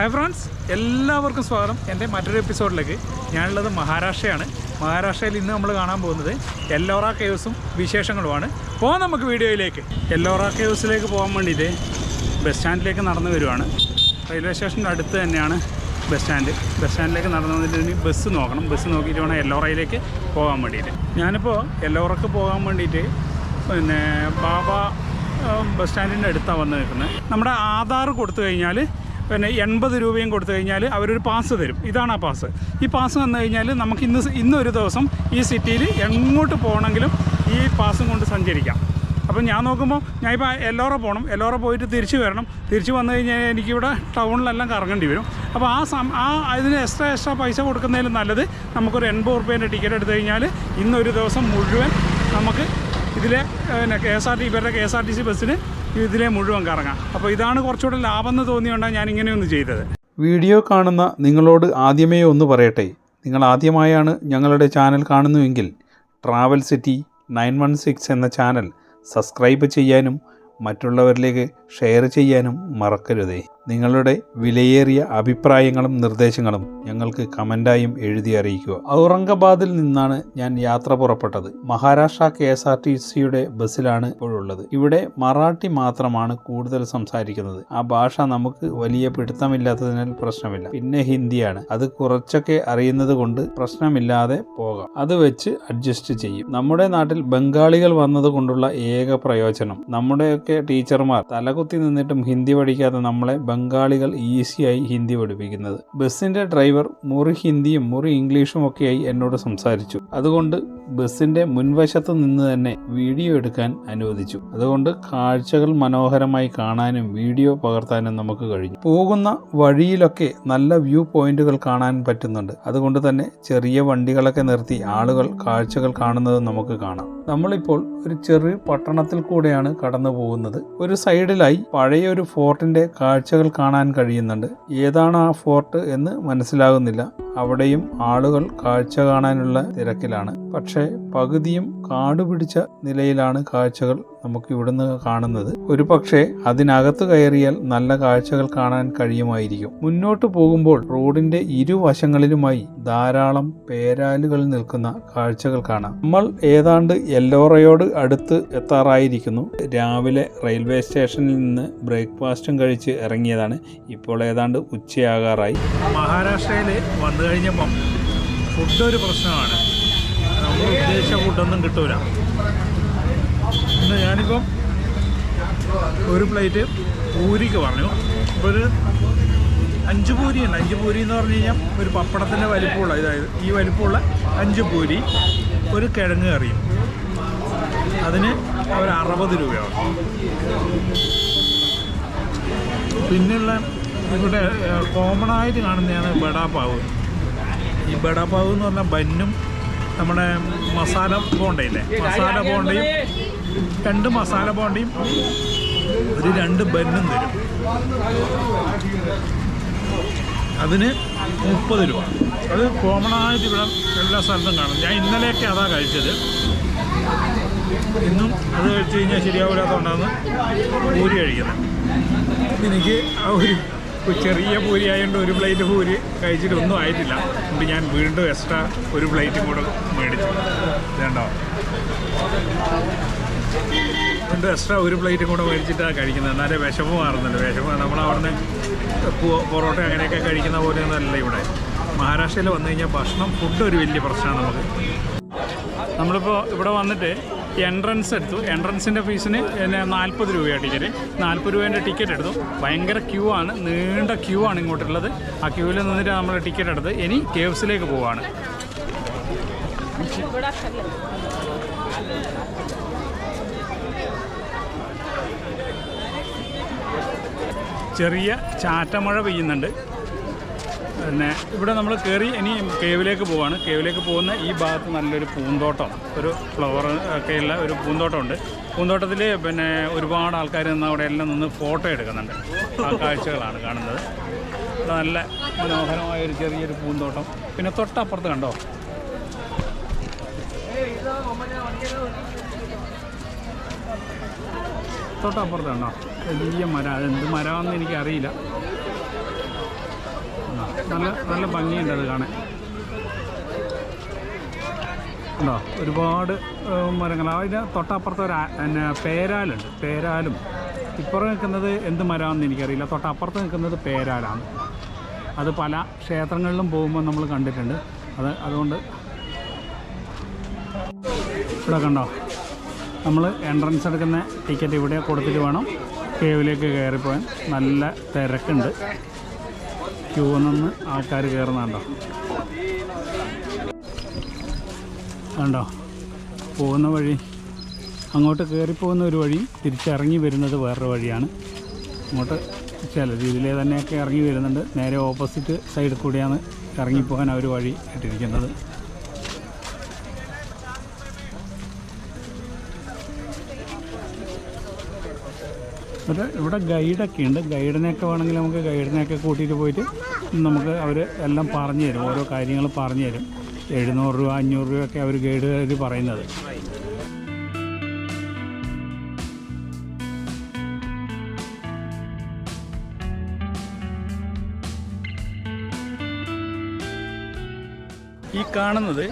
Hi friends എല്ലാവർക്കും സ്വാഗതം. എന്റെ മറ്റൊരു എപ്പിസോഡിലേക്ക് ഞാനുള്ളത് മഹാരാഷ്ട്രയാണ്. മഹാരാഷ്ട്രയിൽ ഇന്ന് നമ്മൾ കാണാൻ പോകുന്നത് എല്ലോറ കേവ്സും വിശേഷങ്ങളുമാണ്. പോകാം നമുക്ക് വീഡിയോയിലേക്ക്. എല്ലോറ കേവ്സിലേക്ക് പോകാൻ വേണ്ടിയിട്ട് ബസ് സ്റ്റാൻഡിലേക്ക് നടന്നു വരുവാണ്. റെയിൽവേ സ്റ്റേഷന്റെ അടുത്ത് തന്നെയാണ് ബസ് സ്റ്റാൻഡ് ബസ് സ്റ്റാൻഡിലേക്ക് നടന്നു വന്നിട്ട് ബസ് നോക്കണം. ബസ് നോക്കിയിട്ട് വേണം എല്ലോറയിലേക്ക് പോകാൻ വേണ്ടിയിട്ട്. ഞാനിപ്പോൾ എല്ലോറക്ക് പോകാൻ വേണ്ടിയിട്ട് പിന്നെ ബാബ ബസ് സ്റ്റാൻഡിന്റെ അടുത്താണ് വന്ന് നിൽക്കുന്നത്. നമ്മുടെ ആധാർ കൊടുത്തു കഴിഞ്ഞാൽ പിന്നെ എൺപത് രൂപയും കൊടുത്തു കഴിഞ്ഞാൽ അവരൊരു പാസ് തരും. ഇതാണ് ആ പാസ്. ഈ പാസ് വന്നു കഴിഞ്ഞാൽ നമുക്ക് ഇന്ന് ഇന്നൊരു ദിവസം ഈ സിറ്റിയിൽ എങ്ങോട്ട് പോകണമെങ്കിലും ഈ പാസും കൊണ്ട് സഞ്ചരിക്കാം. അപ്പം ഞാൻ നോക്കുമ്പോൾ ഞാൻ ഇപ്പോൾ എല്ലോറ പോകണം എല്ലോറ പോയിട്ട് തിരിച്ചു വരണം. തിരിച്ചു വന്നു കഴിഞ്ഞാൽ എനിക്കിവിടെ ടൗണിലെല്ലാം കറങ്ങേണ്ടി വരും. അപ്പോൾ ആ സം ആ ഇതിന് എക്സ്ട്രാ എക്സ്ട്രാ പൈസ കൊടുക്കുന്നതിലും നല്ലത് നമുക്കൊരു എൺപത് റുപ്യേന്റെ ടിക്കറ്റ് എടുത്തു കഴിഞ്ഞാൽ ഇന്നൊരു ദിവസം മുഴുവൻ നമുക്ക് ഇതിലെ പിന്നെ കെ എസ് ആർ ടി ഇവരുടെ K S R T C ബസ്സിന് ഇതിലെ മുഴുവൻ കറങ്ങാം. അപ്പോൾ ഇതാണ് കുറച്ചുകൂടെ ലാഭം എന്ന് തോന്നിയോണ്ടാണ് ഞാൻ ഇങ്ങനെയൊന്ന് ചെയ്തത്. വീഡിയോ കാണുന്ന നിങ്ങളോട് ആദ്യമേ ഒന്ന് പറയട്ടെ. നിങ്ങൾ ആദ്യമായാണ് ഞങ്ങളുടെ ചാനൽ കാണുന്നുവെങ്കിൽ travel city nine one six എന്ന ചാനൽ സബ്സ്ക്രൈബ് ചെയ്യാനും മറ്റുള്ളവരിലേക്ക് ഷെയർ ചെയ്യാനും മറക്കരുതേ. നിങ്ങളുടെ വിലയേറിയ അഭിപ്രായങ്ങളും നിർദ്ദേശങ്ങളും ഞങ്ങൾക്ക് കമന്റായും എഴുതി അറിയിക്കുക. ഔറംഗബാദിൽ നിന്നാണ് ഞാൻ യാത്ര പുറപ്പെട്ടത്. Maharashtra K S R T സിയുടെ ബസ്സിലാണ് ഇപ്പോഴുള്ളത്. ഇവിടെ മറാഠി മാത്രമാണ് കൂടുതൽ സംസാരിക്കുന്നത്. ആ ഭാഷ നമുക്ക് വലിയ പിടുത്തമില്ലാത്തതിനാൽ പ്രശ്നമില്ല. പിന്നെ ഹിന്ദിയാണ്. അത് കുറച്ചൊക്കെ അറിയുന്നത് കൊണ്ട് പ്രശ്നമില്ലാതെ പോകാം. അത് വെച്ച് അഡ്ജസ്റ്റ് ചെയ്യും. നമ്മുടെ നാട്ടിൽ ബംഗാളികൾ വന്നത് കൊണ്ടുള്ള ഏക പ്രയോജനം. നമ്മുടെയൊക്കെ ടീച്ചർമാർ തലകുത്തി നിന്നിട്ടും ഹിന്ദി പഠിക്കാതെ നമ്മളെ ബംഗാളികൾ ഈസിയായി ഹിന്ദി പഠിപ്പിക്കുന്നത്. ബസ്സിന്റെ ഡ്രൈവർ മുറി ഹിന്ദിയും മുറി ഇംഗ്ലീഷും ഒക്കെയായി എന്നോട് സംസാരിച്ചു. അതുകൊണ്ട് ബസ്സിന്റെ മുൻവശത്ത് നിന്ന് തന്നെ വീഡിയോ എടുക്കാൻ അനുവദിച്ചു. അതുകൊണ്ട് കാഴ്ചകൾ മനോഹരമായി കാണാനും വീഡിയോ പകർത്താനും നമുക്ക് കഴിഞ്ഞു. പോകുന്ന വഴിയിലൊക്കെ നല്ല വ്യൂ പോയിന്റുകൾ കാണാൻ പറ്റുന്നുണ്ട്. അതുകൊണ്ട് തന്നെ ചെറിയ വണ്ടികളൊക്കെ നിർത്തി ആളുകൾ കാഴ്ചകൾ കാണുന്നത് നമുക്ക് കാണാം. നമ്മളിപ്പോൾ ഒരു ചെറിയ പട്ടണത്തിൽ കൂടെയാണ് കടന്നു പോകുന്നത് ഒരു സൈഡിലായി പഴയ ഒരു ഫോർട്ടിന്റെ കാഴ്ചകൾ കാണാൻ കഴിയുന്നുണ്ട്. ഏതാണ് ആ ഫോർട്ട് എന്ന് മനസ്സിലാകുന്നില്ല. അവിടെയും ആളുകൾ കാഴ്ച കാണാനുള്ള തിരക്കിലാണ്. പക്ഷേ പകുതിയും കാടുപിടിച്ച നിലയിലാണ് കാഴ്ചകൾ നമുക്ക് ഇവിടുന്ന് കാണുന്നത്. ഒരു പക്ഷേ അതിനകത്ത് കയറിയാൽ നല്ല കാഴ്ചകൾ കാണാൻ കഴിയുമായിരിക്കും. മുന്നോട്ട് പോകുമ്പോൾ റോഡിന്റെ ഇരുവശങ്ങളിലുമായി ധാരാളം പേരാലുകൾ നിൽക്കുന്ന കാഴ്ചകൾ കാണാം. നമ്മൾ ഏതാണ്ട് എല്ലോറയോട് അടുത്ത് എത്താറായിരിക്കുന്നു. രാവിലെ റെയിൽവേ സ്റ്റേഷനിൽ നിന്ന് ബ്രേക്ക്ഫാസ്റ്റും കഴിച്ച് ഇറങ്ങിയതാണ്. ഇപ്പോൾ ഏതാണ്ട് ഉച്ചയാകാറായി. മഹാരാഷ്ട്രയിൽ വന്നു കഴിഞ്ഞപ്പം ഫുഡ് ഒരു പ്രശ്നമാണ്. നമ്മൾ ഉദ്ദേശിച്ച ഫുഡൊന്നും കിട്ടൂല. ഇന്ന് ഞാനിപ്പം ഒരു പ്ലേറ്റ് പൂരിക്ക് പറഞ്ഞു. അപ്പോൾ ഒരു അഞ്ച് പൂരി ഉണ്ട് അഞ്ച് പൂരി എന്ന് പറഞ്ഞു കഴിഞ്ഞാൽ ഒരു പപ്പടത്തിന്റെ വലിപ്പമുള്ള ഇതായത് ഈ വലിപ്പമുള്ള അഞ്ച് പൂരി ഒരു കിഴങ്ങ് കറിയും. അതിന് അവർ അറുപത് രൂപയാണ്. പിന്നെയുള്ള ഇവിടെ കോമൺ ആയിട്ട് കാണുന്നതാണ് ബഡാപ്പാവ് ഈ ബഡാപ്പാവ് എന്ന് പറഞ്ഞാൽ ബന്നും നമ്മുടെ മസാല ബോണ്ടയില്ലേ മസാല ബോണ്ടയും രണ്ട് മസാല ബോണ്ടിയും ഒരു രണ്ട് ബന്നും തരും. അതിന് മുപ്പത് രൂപ. അത് കോമൺ ആയിട്ട് ഇവിടെ എല്ലാ സ്ഥലത്തും കാണും. ഞാൻ ഇന്നലെയൊക്കെ അതാ കഴിച്ചത്. ഇന്നും അത് കഴിച്ചു കഴിഞ്ഞാൽ ശരിയാവില്ലാത്തതുകൊണ്ടാണ് പൂരി കഴിക്കുന്നത്. എനിക്ക് ആ ഒരു ചെറിയ പൂരി ആയതുകൊണ്ട് ഒരു പ്ലേറ്റ് പൂരി കഴിച്ചിട്ട് ഒന്നും ആയിട്ടില്ല. അതുകൊണ്ട് ഞാൻ വീണ്ടും എക്സ്ട്രാ ഒരു പ്ലേറ്റും കൂടെ മേടിച്ചു. വേണ്ടോ വീണ്ടും എക്സ്ട്രാ ഒരു പ്ലേറ്റും കൂടെ മേടിച്ചിട്ടാണ് കഴിക്കുന്നത്. എന്നാലേ വിഷമം മാറുന്നുണ്ട് വിഷമം പൊ- പൊറോട്ട അങ്ങനെയൊക്കെ കഴിക്കുന്ന പോലെയൊന്നും അല്ല ഇവിടെ. മഹാരാഷ്ട്രയിൽ വന്നു കഴിഞ്ഞാൽ ഭക്ഷണം ഫുഡ് ഒരു വലിയ പ്രശ്നമാണ് നമുക്ക്. നമ്മളിപ്പോൾ ഇവിടെ വന്നിട്ട് എൻട്രൻസ് എടുത്തു. എൻട്രൻസിന്റെ ഫീസിന് പിന്നെ നാൽപ്പത് രൂപയാണ് ടിക്കറ്റ് നാൽപ്പത് രൂപേന്റെ ടിക്കറ്റ് എടുത്തു. ഭയങ്കര ക്യൂ ആണ്. നീണ്ട ക്യൂ ആണ് ഇങ്ങോട്ടുള്ളത്. ആ ക്യൂവിൽ നിന്നിട്ട് നമ്മൾ ടിക്കറ്റ് എടുത്ത് ഇനി കേവ്സിലേക്ക് പോവാണ്. ചെറിയ ചാറ്റമഴ പെയ്യുന്നുണ്ട്. പിന്നെ ഇവിടെ നമ്മൾ കയറി ഇനി കേവിലേക്ക് പോവാണ്. കേവിലേക്ക് പോകുന്ന ഈ ഭാഗത്ത് നല്ലൊരു പൂന്തോട്ടം. ഒരു ഫ്ലവർ ഒക്കെയുള്ള ഒരു പൂന്തോട്ടമുണ്ട്. പൂന്തോട്ടത്തിൽ പിന്നെ ഒരുപാട് ആൾക്കാർ നിന്ന് അവിടെ എല്ലാം നിന്ന് ഫോട്ടോ എടുക്കുന്നുണ്ട്. ആ കാഴ്ചകളാണ് കാണുന്നത്. നല്ല മനോഹരമായ ഒരു ചെറിയൊരു പൂന്തോട്ടം. പിന്നെ തൊട്ടപ്പുറത്ത് കണ്ടോ? തൊട്ടപ്പുറത്ത് കണ്ടോ? വലിയ മരം. എന്ത് മരമാണെന്ന് എനിക്കറിയില്ല. നല്ല നല്ല ഭംഗിയുണ്ട് അത് കാണാൻ. ഉണ്ടോ ഒരുപാട് മരങ്ങൾ. അതിന് തൊട്ടപ്പുറത്ത് ഒരു പിന്നെ പേരാലുണ്ട്. പേരാലും. ഇപ്പുറം നിൽക്കുന്നത് എന്ത് മരമാണെന്ന് എനിക്കറിയില്ല. തൊട്ടപ്പുറത്ത് നിൽക്കുന്നത് പേരാലാണ്. അത് പല ക്ഷേത്രങ്ങളിലും പോകുമ്പോൾ നമ്മൾ കണ്ടിട്ടുണ്ട്. അത് അതുകൊണ്ട്. ഇവിടെ കണ്ടോ? നമ്മൾ എൻട്രൻസ് എടുക്കുന്ന ടിക്കറ്റ് ഇവിടെ കൊടുത്തിട്ട് വേണം. കേവിലേക്ക് കയറിപ്പോകാൻ നല്ല തിരക്കുണ്ട്. ക്യൂ നിന്ന് ആൾക്കാർ കയറുന്നുണ്ടോ കണ്ടോ? പോകുന്ന വഴി അങ്ങോട്ട് കയറിപ്പോകുന്ന ഒരു വഴി തിരിച്ചിറങ്ങി വരുന്നത് വേറൊരു വഴിയാണ്. അങ്ങോട്ട് ചില രീതിയിലെ തന്നെയൊക്കെ ഇറങ്ങി വരുന്നുണ്ട്. നേരെ ഓപ്പോസിറ്റ് സൈഡിൽ കൂടിയാണ് ഇറങ്ങിപ്പോകാൻ ഒരു വഴി ഇട്ടിരിക്കുന്നത് ഒരു ഇവിടെ ഗൈഡൊക്കെ ഉണ്ട്. ഗൈഡിനെയൊക്കെ വേണമെങ്കിൽ നമുക്ക് ഗൈഡിനെയൊക്കെ കൂട്ടിയിട്ട് പോയിട്ട് നമുക്ക് അവർ എല്ലാം പറഞ്ഞു തരും. ഓരോ കാര്യങ്ങൾ പറഞ്ഞു തരും. എഴുന്നൂറ് രൂപ അഞ്ഞൂറ് രൂപയൊക്കെ അവർ ഗൈഡുകാർ പറയുന്നത്. ഈ കാണുന്നത്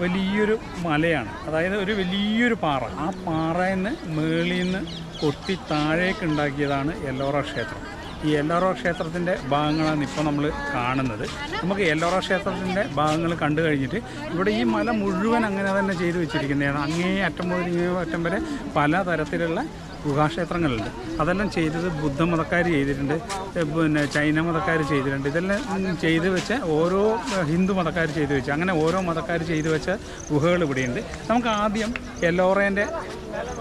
വലിയൊരു മലയാണ്. അതായത് ഒരു വലിയൊരു പാറ. ആ പാറയിൽ നിന്ന് മേളിൽ നിന്ന് കൊത്തി താഴേക്ക് ഉണ്ടാക്കിയതാണ് എല്ലോറ ക്ഷേത്രം. ഈ എല്ലോറ ക്ഷേത്രത്തിന്റെ ഭാഗങ്ങളാണ് ഇപ്പോൾ നമ്മൾ കാണുന്നത്. നമുക്ക് എല്ലോറ ക്ഷേത്രത്തിന്റെ ഭാഗങ്ങൾ കണ്ടു കഴിഞ്ഞിട്ട് ഇവിടെ ഈ മല മുഴുവൻ അങ്ങനെ തന്നെ ചെയ്തു വെച്ചിരിക്കുന്നതാണ്. അങ്ങേ അറ്റം മുതൽ ഇങ്ങേ അറ്റം വരെ പല തരത്തിലുള്ള ഗുഹാക്ഷേത്രങ്ങളുണ്ട്. അതെല്ലാം ചെയ്തത് ബുദ്ധമതക്കാർ ചെയ്തിട്ടുണ്ട് പിന്നെ ചൈന മതക്കാർ ചെയ്തിട്ടുണ്ട്. ഇതെല്ലാം ചെയ്തു വെച്ച ഓരോ ഹിന്ദു മതക്കാർ ചെയ്തു വെച്ച അങ്ങനെ ഓരോ മതക്കാർ ചെയ്തു വെച്ച ഗുഹകൾ ഇവിടെയുണ്ട്. നമുക്ക് ആദ്യം എല്ലോറേന്റെ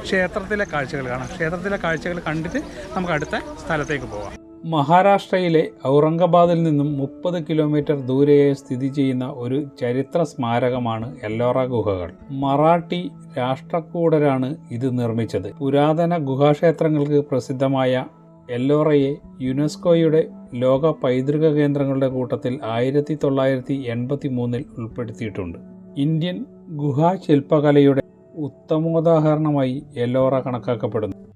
ക്ഷേത്രത്തിലെ കാഴ്ചകൾ കാണാം. ക്ഷേത്രത്തിലെ കാഴ്ചകൾ കണ്ടിട്ട് നമുക്ക് അടുത്ത സ്ഥലത്തേക്ക് പോകാം മഹാരാഷ്ട്രയിലെ ഔറംഗബാദിൽ നിന്നും മുപ്പത് കിലോമീറ്റർ ദൂരെയായി സ്ഥിതി ചെയ്യുന്ന ഒരു ചരിത്ര സ്മാരകമാണ് എല്ലോറ ഗുഹകൾ. മറാഠി രാഷ്ട്രകൂടരാണ് ഇത് നിർമ്മിച്ചത്. പുരാതന ഗുഹാക്ഷേത്രങ്ങൾക്ക് പ്രസിദ്ധമായ എല്ലോറയെ യുനെസ്കോയുടെ ലോക പൈതൃക കേന്ദ്രങ്ങളുടെ കൂട്ടത്തിൽ ആയിരത്തി തൊള്ളായിരത്തി എൺപത്തി മൂന്നിൽ ഉൾപ്പെടുത്തിയിട്ടുണ്ട്. ഇന്ത്യൻ ഗുഹാ ശില്പകലയുടെ ഉത്തമോദാഹരണമായി എല്ലോറ കണക്കാക്കപ്പെടുന്നു.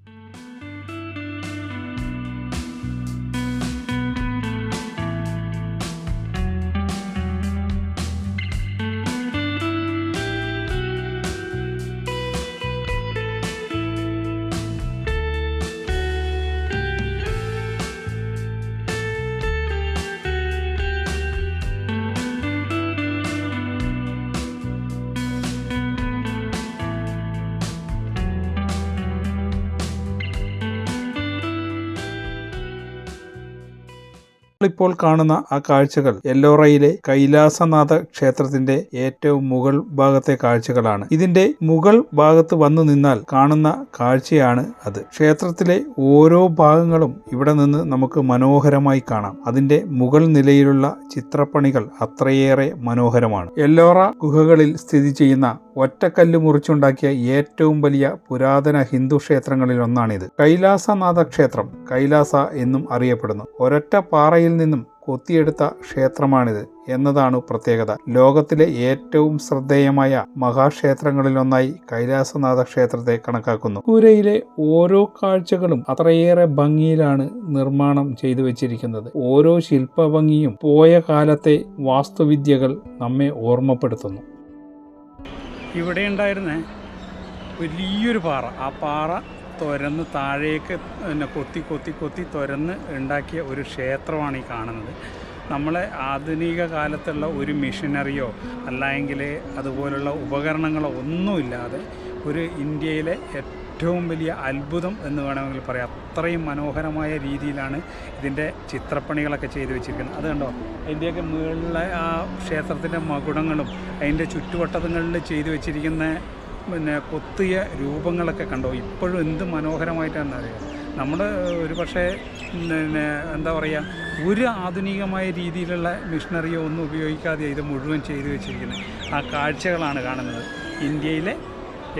ഇപ്പോൾ കാണുന്ന ആ കാഴ്ചകൾ എല്ലോറയിലെ കൈലാസനാഥ ക്ഷേത്രത്തിന്റെ ഏറ്റവും മുകൾ ഭാഗത്തെ കാഴ്ചകളാണ്. ഇതിന്റെ മുകൾ ഭാഗത്ത് വന്നു നിന്നാൽ കാണുന്ന കാഴ്ചയാണ് അത്. ക്ഷേത്രത്തിലെ ഓരോ ഭാഗങ്ങളും ഇവിടെ നിന്ന് നമുക്ക് മനോഹരമായി കാണാം. അതിന്റെ മുകൾ നിലയിലുള്ള ചിത്രപ്പണികൾ അത്രയേറെ മനോഹരമാണ്. എല്ലോറ ഗുഹകളിൽ സ്ഥിതി ചെയ്യുന്ന ഒറ്റക്കല്ല് മുറിച്ചുണ്ടാക്കിയ ഏറ്റവും വലിയ പുരാതന ഹിന്ദു ക്ഷേത്രങ്ങളിൽ ഒന്നാണിത്. കൈലാസനാഥ ക്ഷേത്രം കൈലാസ എന്നും അറിയപ്പെടുന്നു. ഒരൊറ്റ പാറയിൽ നിന്നും കൊത്തിയെടുത്ത ക്ഷേത്രമാണിത് എന്നതാണ് പ്രത്യേകത. ലോകത്തിലെ ഏറ്റവും ശ്രദ്ധേയമായ മഹാക്ഷേത്രങ്ങളിലൊന്നായി കൈലാസനാഥ ക്ഷേത്രത്തെ കണക്കാക്കുന്നു. കൂരയിലെ ഓരോ കാഴ്ചകളും അത്രയേറെ ഭംഗിയിലാണ് നിർമ്മാണം ചെയ്തു വച്ചിരിക്കുന്നത്. ഓരോ ശില്പഭംഗിയും പോയ കാലത്തെ വാസ്തുവിദ്യകൾ നമ്മെ ഓർമ്മപ്പെടുത്തുന്നു. ഇവിടെ ഉണ്ടായിരുന്ന വലിയൊരു പാറ. ആ പാറ തുരന്ന് താഴേക്ക് പിന്നെ കൊത്തി കൊത്തി കൊത്തി തുരന്ന് ഉണ്ടാക്കിയ ഒരു ക്ഷേത്രമാണ് ഈ കാണുന്നത്. നമ്മളെ ആധുനിക കാലത്തുള്ള ഒരു മെഷീനറിയോ അല്ലെങ്കിൽ അതുപോലുള്ള ഉപകരണങ്ങളോ ഒന്നുമില്ലാതെ ഒരു ഇന്ത്യയിലെ ഏറ്റവും വലിയ അത്ഭുതം എന്ന് വേണമെങ്കിൽ പറയാം. അത്രയും മനോഹരമായ രീതിയിലാണ് ഇതിന്റെ ചിത്രപ്പണികളൊക്കെ ചെയ്തു വെച്ചിരിക്കുന്നത്. അത് കണ്ടോ? അതിന്റെയൊക്കെ മുകളിലെ ആ ക്ഷേത്രത്തിന്റെ മകുടങ്ങളും അതിന്റെ ചുറ്റുവട്ടങ്ങളിൽ ചെയ്തു വെച്ചിരിക്കുന്ന പിന്നെ കൊത്തിയ രൂപങ്ങളൊക്കെ കണ്ടോ? ഇപ്പോഴും എന്ത് മനോഹരമായിട്ടാണെന്നറിയാം? നമ്മൾ ഒരു പക്ഷേ പിന്നെ എന്താ പറയുക ഒരു ആധുനികമായ രീതിയിലുള്ള മിഷണറിയോ ഒന്നും ഉപയോഗിക്കാതെ ഇത് മുഴുവൻ ചെയ്തു വെച്ചിരിക്കുന്നത്. ആ കാഴ്ചകളാണ് കാണുന്നത്. ഇന്ത്യയിലെ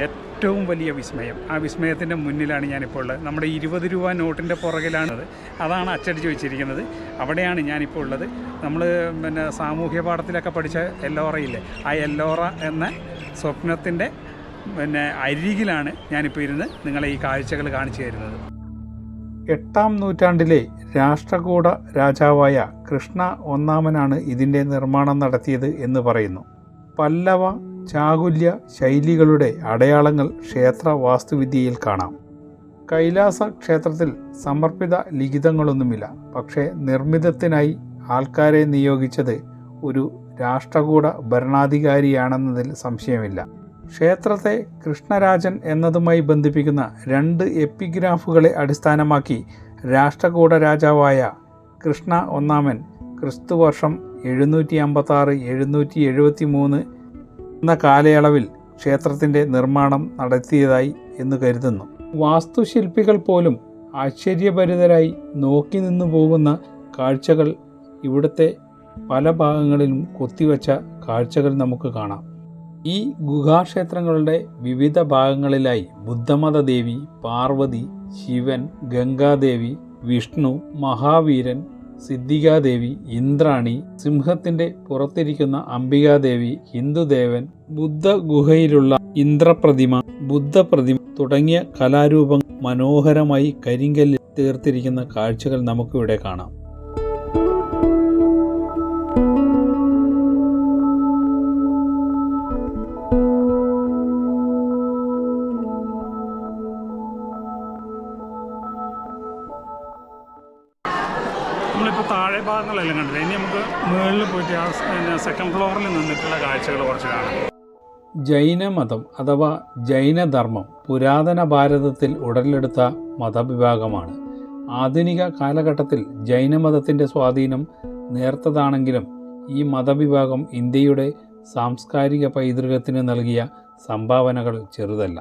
ഏറ്റവും വലിയ വിസ്മയം. ആ വിസ്മയത്തിന്റെ മുന്നിലാണ് ഞാനിപ്പോൾ ഉള്ളത്. നമ്മുടെ ഇരുപത് രൂപ നോട്ടിന്റെ പുറകിലാണത് അതാണ് അച്ചടിച്ച് വെച്ചിരിക്കുന്നത്. അവിടെയാണ് ഞാനിപ്പോൾ ഉള്ളത്. നമ്മൾ പിന്നെ സാമൂഹ്യ പാഠത്തിലൊക്കെ പഠിച്ച എല്ലോറയില്ലേ? ആ എല്ലോറ എന്ന സ്വപ്നത്തിന്റെ പിന്നെ അരികിലാണ് ഞാനിപ്പോൾ ഇരുന്ന് നിങ്ങളെ ഈ കാഴ്ചകൾ കാണിച്ചു തരുന്നത്. എട്ടാം നൂറ്റാണ്ടിലെ രാഷ്ട്രകൂട രാജാവായ കൃഷ്ണ ഒന്നാമനാണ് ഇതിന്റെ നിർമ്മാണം നടത്തിയത് എന്ന് പറയുന്നു. പല്ലവ ചാകുല്യ ശൈലികളുടെ അടയാളങ്ങൾ ക്ഷേത്ര വാസ്തുവിദ്യയിൽ കാണാം. കൈലാസ ക്ഷേത്രത്തിൽ സമർപ്പിത ലിഖിതങ്ങളൊന്നുമില്ല. പക്ഷേ നിർമ്മിതത്തിനായി ആൾക്കാരെ നിയോഗിച്ചത് ഒരു രാഷ്ട്രകൂട ഭരണാധികാരിയാണെന്നതിൽ സംശയമില്ല. ക്ഷേത്രത്തെ കൃഷ്ണരാജൻ എന്നതുമായി ബന്ധിപ്പിക്കുന്ന രണ്ട് എപ്പിഗ്രാഫുകളെ അടിസ്ഥാനമാക്കി രാഷ്ട്രകൂട രാജാവായ കൃഷ്ണ ഒന്നാമൻ ക്രിസ്തുവർഷം എഴുന്നൂറ്റി അമ്പത്തി ആറ് എഴുന്നൂറ്റി എഴുപത്തി മൂന്ന് എന്ന കാലയളവിൽ ക്ഷേത്രത്തിന്റെ നിർമ്മാണം നടത്തിയതായി എന്ന് കരുതുന്നു. വാസ്തുശില്പികൾ പോലും ആശ്ചര്യഭരിതരായി നോക്കി നിന്നു പോകുന്ന കാഴ്ചകൾ ഇവിടുത്തെ പല ഭാഗങ്ങളിലും കൊത്തിവച്ച കാഴ്ചകൾ നമുക്ക് കാണാം. ഈ ഗുഹാക്ഷേത്രങ്ങളുടെ വിവിധ ഭാഗങ്ങളിലായി ബുദ്ധമത ദേവി പാർവതി ശിവൻ ഗംഗാദേവി വിഷ്ണു മഹാവീരൻ സിദ്ധികാദേവി ഇന്ദ്രാണി സിംഹത്തിന്റെ പുറത്തിരിക്കുന്ന അംബികാദേവി ഹിന്ദുദേവൻ ബുദ്ധ ഗുഹയിലുള്ള ഇന്ദ്രപ്രതിമ ബുദ്ധപ്രതിമ തുടങ്ങിയ കലാരൂപങ്ങൾ മനോഹരമായി കരിങ്കല്ലിൽ തീർത്തിരിക്കുന്ന കാഴ്ചകൾ നമുക്കിവിടെ കാണാം. ഭാഗങ്ങളെല്ലാം കണ്ടില്ല? ഇനി നമുക്ക് മുകളിൽ പോയിട്ട് ആ സെക്കൻഡ് ഫ്ലോറിൽ നിന്നിട്ടുള്ള കാഴ്ചകൾ കുറച്ച് കാണാം. ജൈനമതം അഥവാ ജൈനധർമ്മം പുരാതന ഭാരതത്തിൽ ഉടലെടുത്ത മതവിഭാഗമാണ്. ആധുനിക കാലഘട്ടത്തിൽ ജൈനമതത്തിന്റെ സ്വാധീനം നേർത്തതാണെങ്കിലും ഈ മതവിഭാഗം ഇന്ത്യയുടെ സാംസ്കാരിക പൈതൃകത്തിന് നൽകിയ സംഭാവനകൾ ചെറുതല്ല.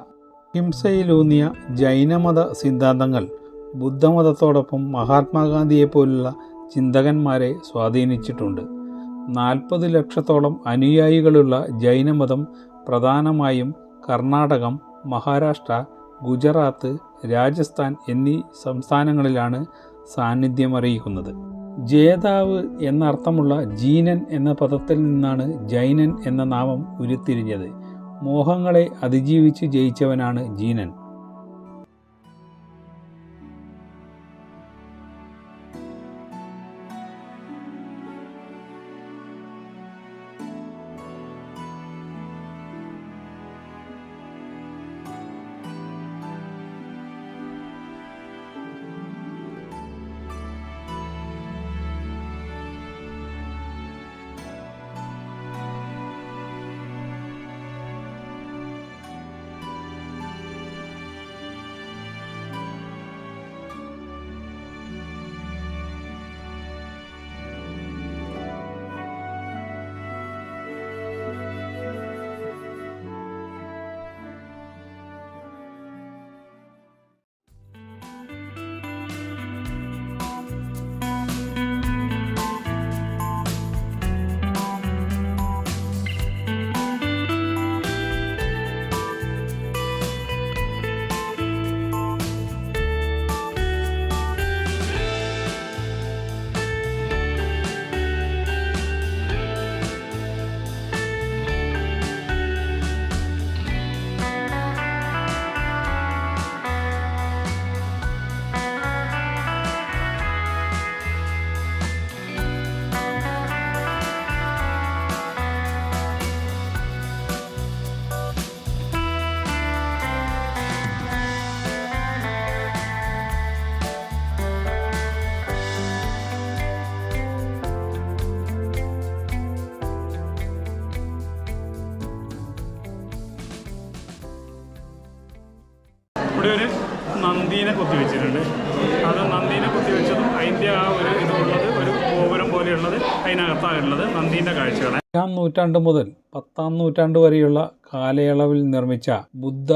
ഹിംസയിലൂന്നിയ ജൈനമത സിദ്ധാന്തങ്ങൾ ബുദ്ധമതത്തോടൊപ്പം മഹാത്മാഗാന്ധിയെപ്പോലുള്ള ചിന്തകന്മാരെ സ്വാധീനിച്ചിട്ടുണ്ട്. നാൽപ്പത് ലക്ഷത്തോളം അനുയായികളുള്ള ജൈനമതം പ്രധാനമായും കർണാടകം മഹാരാഷ്ട്ര ഗുജറാത്ത് രാജസ്ഥാൻ എന്നീ സംസ്ഥാനങ്ങളിലാണ് സാന്നിധ്യമറിയിക്കുന്നത്. ജേതാവ് എന്നർത്ഥമുള്ള ജീനൻ എന്ന പദത്തിൽ നിന്നാണ് ജൈനൻ എന്ന നാമം ഉരുത്തിരിഞ്ഞത്. മോഹങ്ങളെ അതിജീവിച്ച് ജയിച്ചവനാണ് ജീനൻ. അതിനകത്താണുള്ളത്. നന്ദീന്റെ കാഴ്ചകളാണ് ഏഴാം നൂറ്റാണ്ട് മുതൽ പത്താം നൂറ്റാണ്ട് വരെയുള്ള കാലയളവിൽ നിർമ്മിച്ച ബുദ്ധ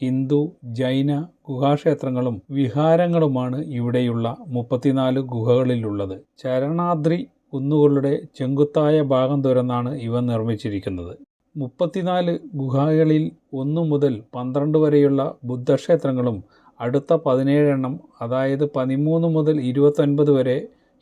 ഹിന്ദു ജൈന ഗുഹാക്ഷേത്രങ്ങളും വിഹാരങ്ങളുമാണ് ഇവിടെയുള്ള മുപ്പത്തിനാല് ഗുഹകളിലുള്ളത്. ചരണാദ്രി കുന്നുകളുടെ ചെങ്കുത്തായ ഭാഗം തുരന്നാണ് ഇവ നിർമ്മിച്ചിരിക്കുന്നത്. മുപ്പത്തിനാല് ഗുഹകളിൽ ഒന്നു മുതൽ പന്ത്രണ്ട് വരെയുള്ള ബുദ്ധക്ഷേത്രങ്ങളും അടുത്ത പതിനേഴെണ്ണം അതായത് പതിമൂന്ന് മുതൽ ഇരുപത്തൊൻപത് വരെ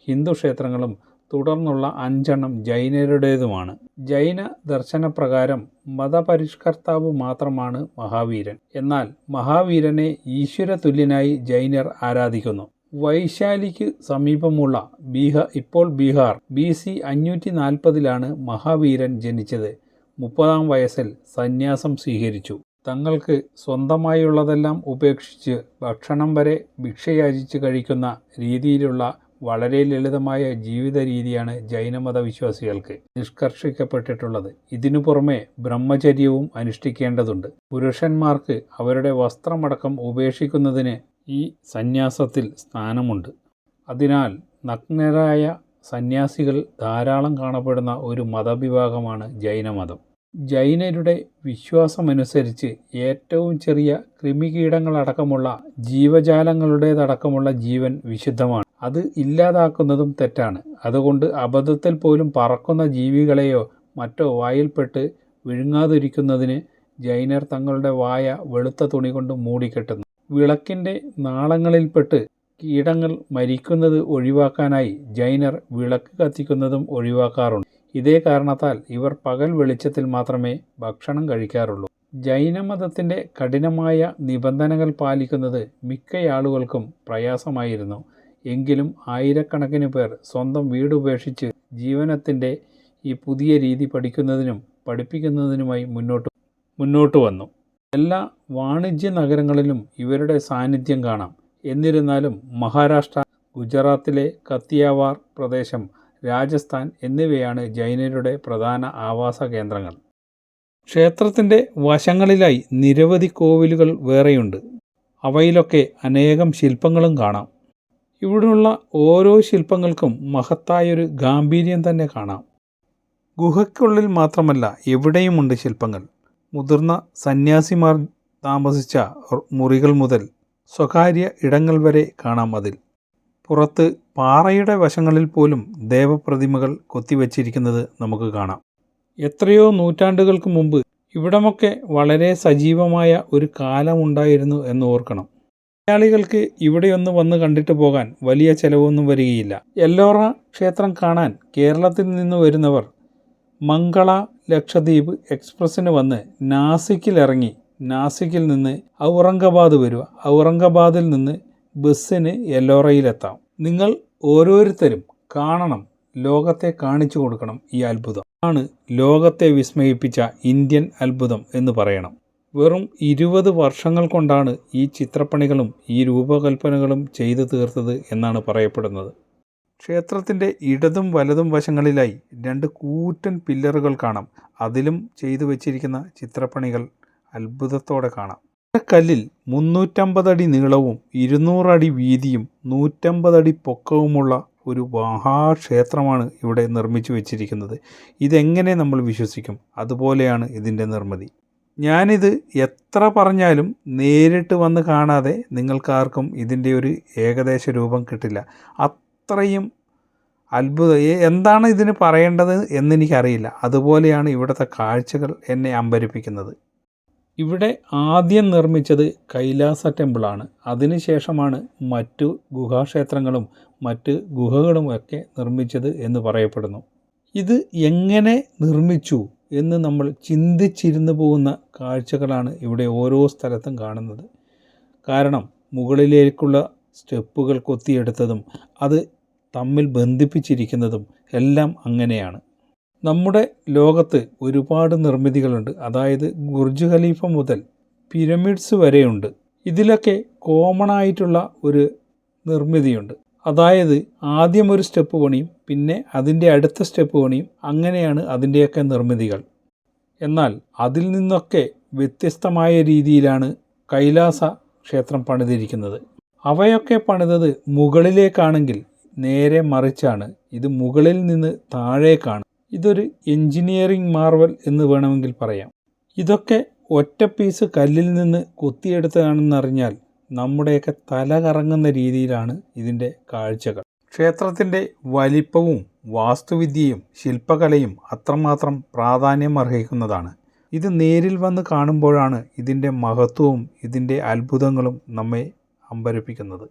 ഹിന്ദു ക്ഷേത്രങ്ങളും തുടർന്നുള്ള അഞ്ചെണ്ണം ജൈനരുടേതുമാണ്. ജൈന ദർശനപ്രകാരം മതപരിഷ്കർത്താവ് മാത്രമാണ് മഹാവീരൻ. എന്നാൽ മഹാവീരനെ ഈശ്വര തുല്യനായി ജൈനർ ആരാധിക്കുന്നു. വൈശാലിക്ക് സമീപമുള്ള ബീഹാർ ഇപ്പോൾ ബീഹാർ ബി സി അഞ്ഞൂറ്റി നാൽപ്പതിലാണ് മഹാവീരൻ ജനിച്ചത്. മുപ്പതാം വയസ്സിൽ സന്യാസം സ്വീകരിച്ചു. തങ്ങൾക്ക് സ്വന്തമായുള്ളതെല്ലാം ഉപേക്ഷിച്ച് ഭക്ഷണം വരെ ഭിക്ഷയാചിച്ച് കഴിക്കുന്ന രീതിയിലുള്ള വളരെ ലളിതമായ ജീവിത രീതിയാണ് ജൈനമത വിശ്വാസികൾക്ക് നിഷ്കർഷിക്കപ്പെട്ടിട്ടുള്ളത്. ഇതിനു പുറമെ ബ്രഹ്മചര്യവും അനുഷ്ഠിക്കേണ്ടതുണ്ട്. പുരുഷന്മാർക്ക് അവരുടെ വസ്ത്രമടക്കം ഉപേക്ഷിക്കുന്നതിന് ഈ സന്യാസത്തിൽ സ്ഥാനമുണ്ട്. അതിനാൽ നഗ്നരായ സന്യാസികൾ ധാരാളം കാണപ്പെടുന്ന ഒരു മതവിഭാഗമാണ് ജൈനമതം. ജൈനരുടെ വിശ്വാസമനുസരിച്ച് ഏറ്റവും ചെറിയ കൃമികീടങ്ങളടക്കമുള്ള ജീവജാലങ്ങളുടേതടക്കമുള്ള ജീവൻ വിശുദ്ധമാണ്. അത് ഇല്ലാതാക്കുന്നതും തെറ്റാണ്. അതുകൊണ്ട് അബദ്ധത്തിൽ പോലും പറക്കുന്ന ജീവികളെയോ മറ്റോ വായിൽപ്പെട്ട് വിഴുങ്ങാതിരിക്കുന്നതിന് ജൈനർ തങ്ങളുടെ വായ വെളുത്ത തുണി കൊണ്ട് മൂടിക്കെട്ടുന്നു. വിളക്കിന്റെ നാളങ്ങളിൽപ്പെട്ട് കീടങ്ങൾ മരിക്കുന്നത് ഒഴിവാക്കാനായി ജൈനർ വിളക്ക് കത്തിക്കുന്നതും ഒഴിവാക്കാറുണ്ട്. ഇതേ കാരണത്താൽ ഇവർ പകൽ വെളിച്ചത്തിൽ മാത്രമേ ഭക്ഷണം കഴിക്കാറുള്ളൂ. ജൈനമതത്തിന്റെ കഠിനമായ നിബന്ധനകൾ പാലിക്കുന്നത് മിക്കയാളുകൾക്കും പ്രയാസമായിരുന്നു. എങ്കിലും ആയിരക്കണക്കിന് പേർ സ്വന്തം വീട് ഉപേക്ഷിച്ച് ജീവനത്തിന്റെ ഈ പുതിയ രീതി പഠിക്കുന്നതിനും പഠിപ്പിക്കുന്നതിനുമായി മുന്നോട്ട് മുന്നോട്ട് വന്നു. എല്ലാ വാണിജ്യ നഗരങ്ങളിലും ഇവരുടെ സാന്നിധ്യം കാണാം. എന്നിരുന്നാലും മഹാരാഷ്ട്ര ഗുജറാത്തിലെ കത്തിയാവാർ പ്രദേശം രാജസ്ഥാൻ എന്നിവയാണ് ജൈനരുടെ പ്രധാന ആവാസ കേന്ദ്രങ്ങൾ. ക്ഷേത്രത്തിന്റെ വശങ്ങളിലായി നിരവധി കോവിലുകൾ വേറെയുണ്ട്. അവയിലൊക്കെ അനേകം ശില്പങ്ങളും കാണാം. ഇവിടെയുള്ള ഓരോ ശില്പങ്ങൾക്കും മഹത്തായൊരു ഗാംഭീര്യം തന്നെ കാണാം. ഗുഹയ്ക്കുള്ളിൽ മാത്രമല്ല എവിടെയുമുണ്ട് ശില്പങ്ങൾ? മുതിർന്ന സന്യാസിമാർ താമസിച്ച മുറികൾ മുതൽ സ്വകാര്യ ഇടങ്ങൾ വരെ കാണാം അതിൽ. പുറത്ത് പാറയുടെ വശങ്ങളിൽ പോലും ദേവപ്രതിമകൾ കൊത്തിവച്ചിരിക്കുന്നത് നമുക്ക് കാണാം. എത്രയോ നൂറ്റാണ്ടുകൾക്ക് മുമ്പ് ഇവിടമൊക്കെ വളരെ സജീവമായ ഒരു കാലമുണ്ടായിരുന്നു എന്ന് ഓർക്കണം. മലയാളികൾക്ക് ഇവിടെയൊന്ന് വന്ന് കണ്ടിട്ട് പോകാൻ വലിയ ചെലവൊന്നും വരികയില്ല. എല്ലോറ ക്ഷേത്രം കാണാൻ കേരളത്തിൽ നിന്ന് വരുന്നവർ മംഗള ലക്ഷദ്വീപ് എക്സ്പ്രസ്സിന് വന്ന് നാസിക്കിൽ ഇറങ്ങി നാസിക്കിൽ നിന്ന് ഔറംഗബാദ് വരിക ഔറംഗബാദിൽ നിന്ന് ബസ്സിന് എല്ലോറയിലെത്താം. നിങ്ങൾ ഓരോരുത്തരും കാണണം ലോകത്തെ കാണിച്ചു കൊടുക്കണം ഈ അത്ഭുതം. ആണ് ലോകത്തെ വിസ്മയിപ്പിച്ച ഇന്ത്യൻ അത്ഭുതം എന്ന് പറയണം. വെറും ഇരുപത് വർഷങ്ങൾ കൊണ്ടാണ് ഈ ചിത്രപ്പണികളും ഈ രൂപകൽപ്പനകളും ചെയ്തു തീർത്തത് എന്നാണ് പറയപ്പെടുന്നത്. ക്ഷേത്രത്തിന്റെ ഇടതും വലതും വശങ്ങളിലായി രണ്ട് കൂറ്റൻ പില്ലറുകൾ കാണാം. അതിലും ചെയ്തു വച്ചിരിക്കുന്ന ചിത്രപ്പണികൾ അത്ഭുതത്തോടെ കാണാം. കല്ലിൽ മുന്നൂറ്റമ്പതടി നീളവും ഇരുന്നൂറടി വീതിയും നൂറ്റമ്പതടി പൊക്കവുമുള്ള ഒരു മഹാക്ഷേത്രമാണ് ഇവിടെ നിർമ്മിച്ചു വച്ചിരിക്കുന്നത്. ഇതെങ്ങനെ നമ്മൾ വിശ്വസിക്കും? അതുപോലെയാണ് ഇതിന്റെ നിർമ്മിതി. ഞാനിത് എത്ര പറഞ്ഞാലും നേരിട്ട് വന്ന് കാണാതെ നിങ്ങൾക്കാർക്കും ഇതിന്റെ ഒരു ഏകദേശ രൂപം കിട്ടില്ല. അത്രയും അത്ഭുത എന്താണ് ഇതിന് പറയേണ്ടത് എന്നെനിക്കറിയില്ല. അതുപോലെയാണ് ഇവിടുത്തെ കാഴ്ചകൾ എന്നെ അമ്പരിപ്പിക്കുന്നത്. ഇവിടെ ആദ്യം നിർമ്മിച്ചത് കൈലാസ ടെമ്പിളാണ്. അതിനുശേഷമാണ് മറ്റു ഗുഹാക്ഷേത്രങ്ങളും മറ്റ് ഗുഹകളും ഒക്കെ നിർമ്മിച്ചത് എന്ന് പറയപ്പെടുന്നു. ഇത് എങ്ങനെ നിർമ്മിച്ചു? എന്ന് നമ്മൾ ചിന്തിച്ചിരുന്നു പോകുന്ന കാഴ്ചകളാണ് ഇവിടെ ഓരോ സ്ഥലത്തും കാണുന്നത്. കാരണം മുകളിലേക്കുള്ള സ്റ്റെപ്പുകൾ കൊത്തിയെടുത്തതും അത് തമ്മിൽ ബന്ധിപ്പിച്ചിരിക്കുന്നതും എല്ലാം അങ്ങനെയാണ്. നമ്മുടെ ലോകത്ത് ഒരുപാട് നിർമ്മിതികളുണ്ട്. അതായത് ഗുർജ് ഖലീഫ മുതൽ പിരമിഡ്സ് വരെയുണ്ട്. ഇതിലൊക്കെ കോമൺ ആയിട്ടുള്ള ഒരു നിർമ്മിതിയുണ്ട്. അതായത് ആദ്യം ഒരു സ്റ്റെപ്പ് പണിയും പിന്നെ അതിന്റെ അടുത്ത സ്റ്റെപ്പ് പണിയും അങ്ങനെയാണ് അതിന്റെയൊക്കെ നിർമ്മിതികൾ. എന്നാൽ അതിൽ നിന്നൊക്കെ വ്യത്യസ്തമായ രീതിയിലാണ് കൈലാസ ക്ഷേത്രം പണിതിരിക്കുന്നത്. അവയൊക്കെ പണിതത് മുകളിലേക്കാണെങ്കിൽ നേരെ മറിച്ചാണ്. ഇത് മുകളിൽ നിന്ന് താഴേക്കാണ്. ഇതൊരു എൻജിനീയറിംഗ് മാർവൽ എന്ന് വേണമെങ്കിൽ പറയാം. ഇതൊക്കെ ഒറ്റ പീസ് കല്ലിൽ നിന്ന് കൊത്തിയെടുത്തതാണെന്നറിഞ്ഞാൽ നമ്മുടെയൊക്കെ തല കറങ്ങുന്ന രീതിയിലാണ് ഇതിന്റെ കാഴ്ചകൾ. ക്ഷേത്രത്തിന്റെ വലിപ്പവും വാസ്തുവിദ്യയും ശില്പകലയും അത്രമാത്രം പ്രാധാന്യം അർഹിക്കുന്നതാണ്. ഇത് നേരിൽ വന്ന് കാണുമ്പോഴാണ് ഇതിന്റെ മഹത്വവും ഇതിന്റെ അത്ഭുതങ്ങളും നമ്മെ അമ്പരപ്പിക്കുന്നത്.